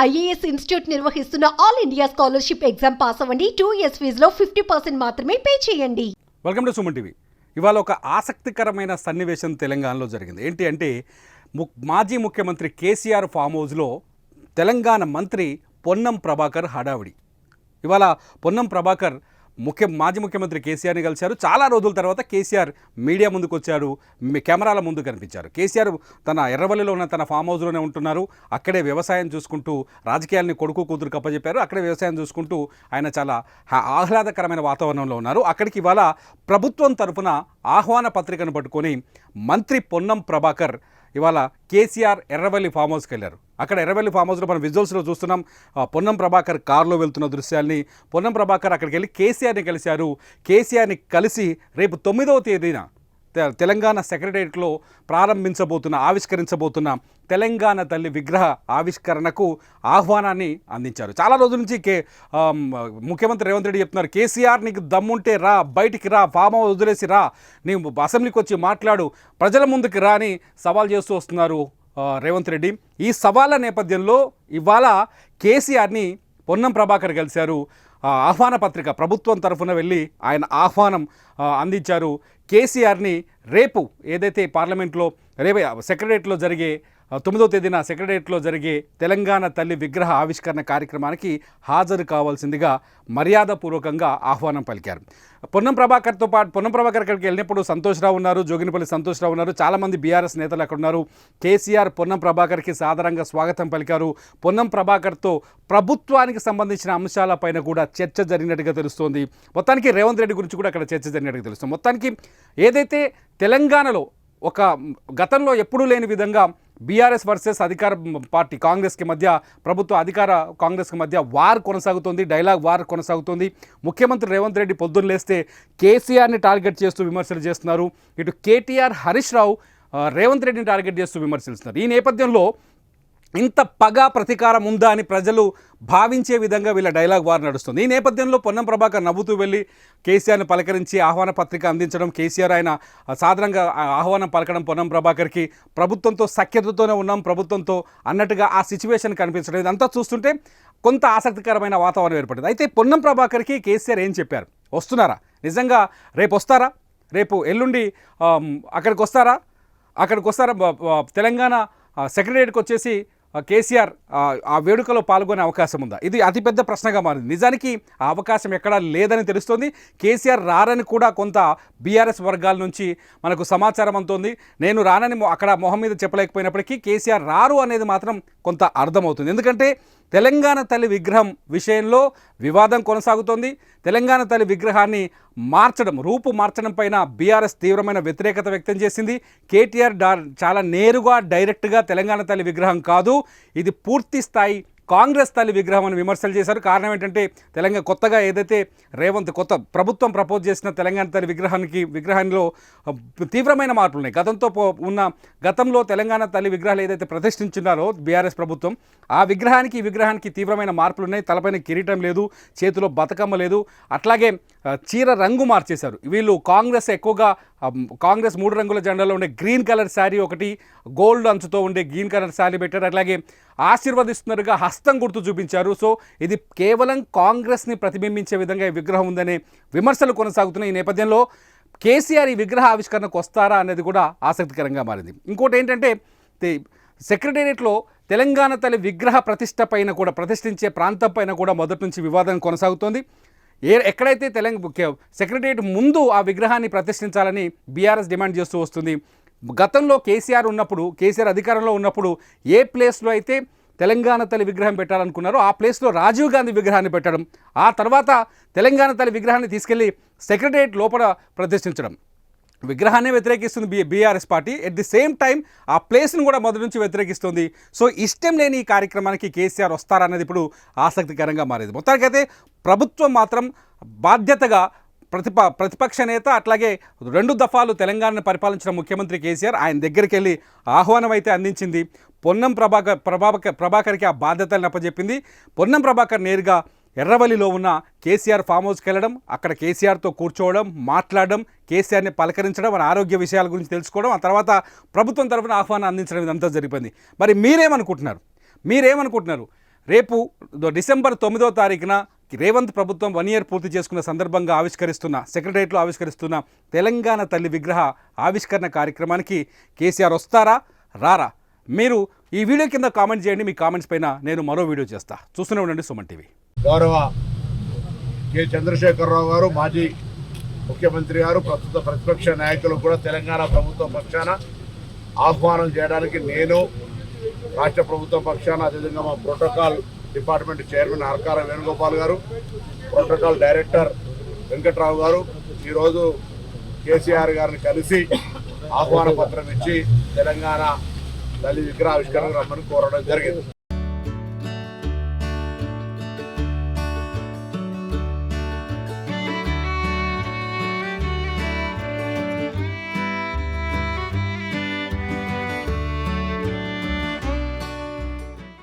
IAS institute నిర్వహిస్తున్న all India scholarship exam pass అవ్వండి. Two years ఫీజులో ఫిఫ్టీ పర్సెంట్ మాత్రమే పే చేయండి. Welcome to Suman TV. ఇవాళ ఒక ఆసక్తికరమైన సన్నివేశం తెలంగాణలో జరిగింది. ఏంటి అంటే ము మాజీ ముఖ్యమంత్రి కేసీఆర్ ఫామ్ హౌస్లో తెలంగాణ మంత్రి పొన్నం ప్రభాకర్ హడావిడి. ఇవాళ పొన్నం ప్రభాకర్ ముఖ్య మాజీ ముఖ్యమంత్రి కేసీఆర్ని కలిశారు. చాలా రోజుల తర్వాత కేసీఆర్ మీడియా ముందుకు వచ్చారు కెమెరాల ముందు కనిపించారు. కేసీఆర్ తన ఎర్రవల్లిలో ఉన్న తన ఫామ్ హౌస్లోనే ఉంటున్నారు. అక్కడే వ్యవసాయం చూసుకుంటూ రాజకీయాల్ని కొడుకు కూతురు కప్పచెప్పారు అక్కడే వ్యవసాయం చూసుకుంటూ ఆయన చాలా హా- ఆహ్లాదకరమైన వాతావరణంలో ఉన్నారు. అక్కడికి ఇవాళ ప్రభుత్వం తరఫున ఆహ్వాన పత్రికను పట్టుకొని మంత్రి పొన్నం ప్రభాకర్ ఇవాళ కేసీఆర్ ఎర్రవల్లి ఫామ్ హౌస్కి వెళ్ళారు. అక్కడ ఎర్రవల్లి ఫామ్ హౌస్లో మనం విజువల్స్లో చూస్తున్నాం ఆ, పొన్నం ప్రభాకర్ కారులో వెళ్తున్న దృశ్యాల్ని. పొన్నం ప్రభాకర్ అక్కడికి వెళ్ళి కేసీఆర్ని కలిశారు. కేసీఆర్ని కలిసి రేపు తొమ్మిదవ తేదీన తెలంగాణ సెక్రటరియట్లో ప్రారంభించబోతున్న ఆవిష్కరించబోతున్న తెలంగాణ తల్లి విగ్రహ ఆవిష్కరణకు ఆహ్వానాన్ని అందించారు. చాలా రోజుల నుంచి కే ముఖ్యమంత్రి రేవంత్ రెడ్డి చెప్తున్నారు కేసీఆర్ నీకు దమ్ముంటే రా బయటికి రా ఫామ్ హౌస్ వదిలేసి రా నీవు అసెంబ్లీకి వచ్చి మాట్లాడు ప్రజల ముందుకు రా అని సవాల్ చేస్తూ వస్తున్నారు రేవంత్ రెడ్డి. ఈ సవాళ్ళ నేపథ్యంలో ఇవాళ కేసీఆర్ని పొన్నం ప్రభాకర్ కలిశారు. ఆహ్వాన పత్రిక ప్రభుత్వం తరఫున వెళ్ళి ఆయన ఆహ్వానం అందించారు. కేసీఆర్ని రేపు ఏదైతే పార్లమెంట్లో రేపు సెక్రటరియట్లో జరిగే తొమ్మిదో తేదీన సెక్రటరియట్లో జరిగే తెలంగాణ తల్లి విగ్రహ ఆవిష్కరణ కార్యక్రమానికి హాజరు కావాల్సిందిగా మర్యాదపూర్వకంగా ఆహ్వానం పలికారు. పొన్నం ప్రభాకర్తో పాటు పొన్నం ప్రభాకర్ అక్కడికి వెళ్ళినప్పుడు సంతోష్రావు ఉన్నారు జోగినిపల్లి సంతోష్రావు ఉన్నారు చాలామంది బీఆర్ఎస్ నేతలు అక్కడ ఉన్నారు. కేసీఆర్ పొన్నం ప్రభాకర్కి సాదరంగా స్వాగతం పలికారు. పొన్నం ప్రభాకర్తో ప్రభుత్వానికి సంబంధించిన అంశాలపైన కూడా చర్చ జరిగినట్టుగా తెలుస్తోంది. మొత్తానికి రేవంత్ రెడ్డి గురించి కూడా అక్కడ చర్చ జరిగినట్టుగా తెలుస్తుంది. మొత్తానికి ఏదైతే తెలంగాణలో ఒక గతంలో ఎప్పుడూ లేని విధంగా బీఆర్ఎస్ వర్సెస్ అధికార పార్టీ కాంగ్రెస్కి మధ్య ప్రభుత్వ అధికార కాంగ్రెస్కి మధ్య వార్ కొనసాగుతుంది డైలాగ్ వార్ కొనసాగుతుంది. ముఖ్యమంత్రి రేవంత్ రెడ్డి పొద్దున్న లేస్తే కేసీఆర్ని టార్గెట్ చేస్తూ విమర్శలు చేస్తున్నారు. ఇటు కేటీఆర్ హరీష్ రావు రేవంత్ రెడ్డిని టార్గెట్ చేస్తూ విమర్శిస్తున్నారు ఈ నేపథ్యంలో ఇంత పగ ప్రతీకారం ఉందా అని ప్రజలు భావించే విధంగా వీళ్ళ డైలాగ్ వారు నడుస్తుంది. ఈ నేపథ్యంలో పొన్నం ప్రభాకర్ నవ్వుతూ వెళ్ళి కేసీఆర్ని పలకరించి ఆహ్వాన పత్రిక అందించడం కేసీఆర్ ఆయన సాధారణంగా ఆహ్వానం పలకడం పొన్నం ప్రభాకర్కి ప్రభుత్వంతో సఖ్యతతోనే ఉన్నాం ప్రభుత్వంతో అన్నట్టుగా ఆ సిచ్యువేషన్ కనిపించడం. ఇదంతా చూస్తుంటే కొంత ఆసక్తికరమైన వాతావరణం ఏర్పడింది. అయితే పొన్నం ప్రభాకర్కి కేసీఆర్ ఏం చెప్పారు? వస్తున్నారా? నిజంగా రేపు వస్తారా? రేపు ఎల్లుండి అక్కడికి వస్తారా? అక్కడికి వస్తారా? తెలంగాణ సెక్రటరియట్కి వచ్చేసి కేసీఆర్ ఆ, వేడుకలో పాల్గొనే అవకాశం ఉందా? ఇది అతిపెద్ద ప్రశ్నగా మారింది. నిజానికి ఆ అవకాశం ఎక్కడా లేదని తెలుస్తోంది. కేసీఆర్ రారని కూడా కొంత బీఆర్ఎస్ వర్గాల నుంచి మనకు సమాచారం అందుతోంది. నేను రానని అక్కడ మొహం మీద చెప్పలేకపోయినప్పటికీ కేసీఆర్ రారు అనేది మాత్రం కొంత అర్థమవుతుంది. ఎందుకంటే తెలంగాణ తల్లి విగ్రహం విషయంలో వివాదం కొనసాగుతోంది. తెలంగాణ తల్లి విగ్రహాన్ని మార్చడం రూపు మార్చడం పైన బీఆర్ఎస్ తీవ్రమైన వ్యతిరేకత వ్యక్తం చేసింది. కేటీఆర్ డా చాలా నేరుగా డైరెక్ట్గా తెలంగాణ తల్లి విగ్రహం కాదు ఇది పూర్తి స్థాయి కాంగ్రెస్ తల్లి విగ్రహం అని విమర్శలు చేశారు. కారణం ఏంటంటే తెలంగాణ కొత్తగా ఏదైతే రేవంత్ కొత్త ప్రభుత్వం ప్రపోజ్ చేసిన తెలంగాణ తల్లి విగ్రహానికి విగ్రహంలో తీవ్రమైన మార్పులు ఉన్నాయి గతంతో పో- ఉన్న గతంలో తెలంగాణ తల్లి విగ్రహాలు ఏదైతే ప్రతిష్ఠించున్నారో బీఆర్ఎస్ ప్రభుత్వం ఆ విగ్రహానికి ఈ విగ్రహానికి తీవ్రమైన మార్పులు ఉన్నాయి తలపైన కిరీటం లేదు చేతిలో బతుకమ్మ లేదు. అట్లాగే చీర రంగు మార్చేశారు. వీళ్ళు కాంగ్రెస్ ఎక్కువగా కాంగ్రెస్ మూడు రంగుల జెండాలో ఉండే గ్రీన్ కలర్ శారీ ఒకటి గోల్డ్ అంచుతో ఉండే గ్రీన్ కలర్ శారీ పెట్టారు. అట్లాగే ఆశీర్వదిస్తున్నట్టుగా హస్తం గుర్తు చూపించారు. సో ఇది కేవలం కాంగ్రెస్ని ప్రతిబింబించే విధంగా ఈ విగ్రహం ఉందనే విమర్శలు కొనసాగుతున్నాయి. ఈ నేపథ్యంలో కేసీఆర్ ఈ విగ్రహ ఆవిష్కరణకు వస్తారా అనేది కూడా ఆసక్తికరంగా మారింది. ఇంకోటి ఏంటంటే సెక్రటేరియట్లో తెలంగాణ తల్లి విగ్రహ ప్రతిష్ట పైన కూడా ప్రతిష్ఠించే ప్రాంతం పైన కూడా మొదటి నుంచి వివాదం కొనసాగుతోంది. ఏ ఎక్కడైతే తెలంగాణ సెక్రటేరియట్ ముందు ఆ విగ్రహాన్ని ప్రతిష్ఠించాలని బీఆర్ఎస్ డిమాండ్ చేస్తూ వస్తుంది. గతంలో కేసీఆర్ ఉన్నప్పుడు కేసీఆర్ అధికారంలో ఉన్నప్పుడు ఏ ప్లేస్లో అయితే తెలంగాణ తల్లి విగ్రహం పెట్టాలనుకున్నారో ఆ ప్లేస్లో రాజీవ్ గాంధీ విగ్రహాన్ని పెట్టడం ఆ తర్వాత తెలంగాణ తల్లి విగ్రహాన్ని తీసుకెళ్ళి సెక్రటరియట్ లోపల ప్రదర్శించడం. విగ్రహాన్ని వ్యతిరేకిస్తుంది B BRS party. At the same time ఆ ప్లేస్ను కూడా మొదటి నుంచి వ్యతిరేకిస్తుంది. సో ఇష్టం లేని ఈ కార్యక్రమానికి కేసీఆర్ వస్తారనేది ఇప్పుడు ఆసక్తికరంగా మారేది. మొత్తానికైతే ప్రభుత్వం మాత్రం బాధ్యతగా ప్రతిప ప్రతిపక్ష నేత అట్లాగే రెండు దఫాలు తెలంగాణను పరిపాలించిన ముఖ్యమంత్రి కేసీఆర్ ఆయన దగ్గరికి వెళ్ళి ఆహ్వానం అయితే అందించింది. పొన్నం ప్రభాకర్ ప్రభాకర్ ప్రభాకర్కి ఆ బాధ్యతలను నప్పజెప్పింది పొన్నం ప్రభాకర్ నేరుగా ఎర్రవల్లిలో ఉన్న కేసీఆర్ ఫామ్ హౌస్కి వెళ్ళడం అక్కడ కేసీఆర్తో కూర్చోవడం మాట్లాడడం కేసీఆర్ని పలకరించడం మన ఆరోగ్య విషయాల గురించి తెలుసుకోవడం ఆ తర్వాత ప్రభుత్వం తరఫున ఆహ్వానం అందించడం ఇదంతా జరిగింది. మరి మీరేమనుకుంటున్నారు? మీరేమనుకుంటున్నారు? రేపు డిసెంబర్ తొమ్మిదో తారీఖున రేవంత్ ప్రభుత్వం వన్ ఇయర్ పూర్తి చేసుకున్న సందర్భంగా ఆవిష్కరిస్తున్న సెక్రటరియట్లో ఆవిష్కరిస్తున్న తెలంగాణ తల్లి విగ్రహ ఆవిష్కరణ కార్యక్రమానికి కేసీఆర్ వస్తారా? రారా? మీరు ఈ వీడియో కింద కామెంట్ చేయండి. మీ కామెంట్స్ పైన నేను మరో వీడియో చేస్తా. చూస్తూనే ఉండండి సుమన్ టీవీ. గౌరవ కె. చంద్రశేఖరరావు గారు మాజీ ముఖ్యమంత్రి గారు ప్రస్తుత ప్రతిపక్ష నాయకులు కూడా తెలంగాణ ప్రభుత్వం పక్షాన ఆహ్వానం చేయడానికి నేను రాష్ట్ర ప్రభుత్వం పక్షాన అదేవిధంగా మా protocol department chairman Arkara Venugopal గారు ప్రోటోకాల్ డైరెక్టర్ వెంకట్రావు గారు ఈరోజు కేసీఆర్ గారిని కలిసి ఆహ్వాన పత్రం ఇచ్చి తెలంగాణ తల్లి విగ్రహావిష్కరణ రమ్మని కోరడం జరిగింది.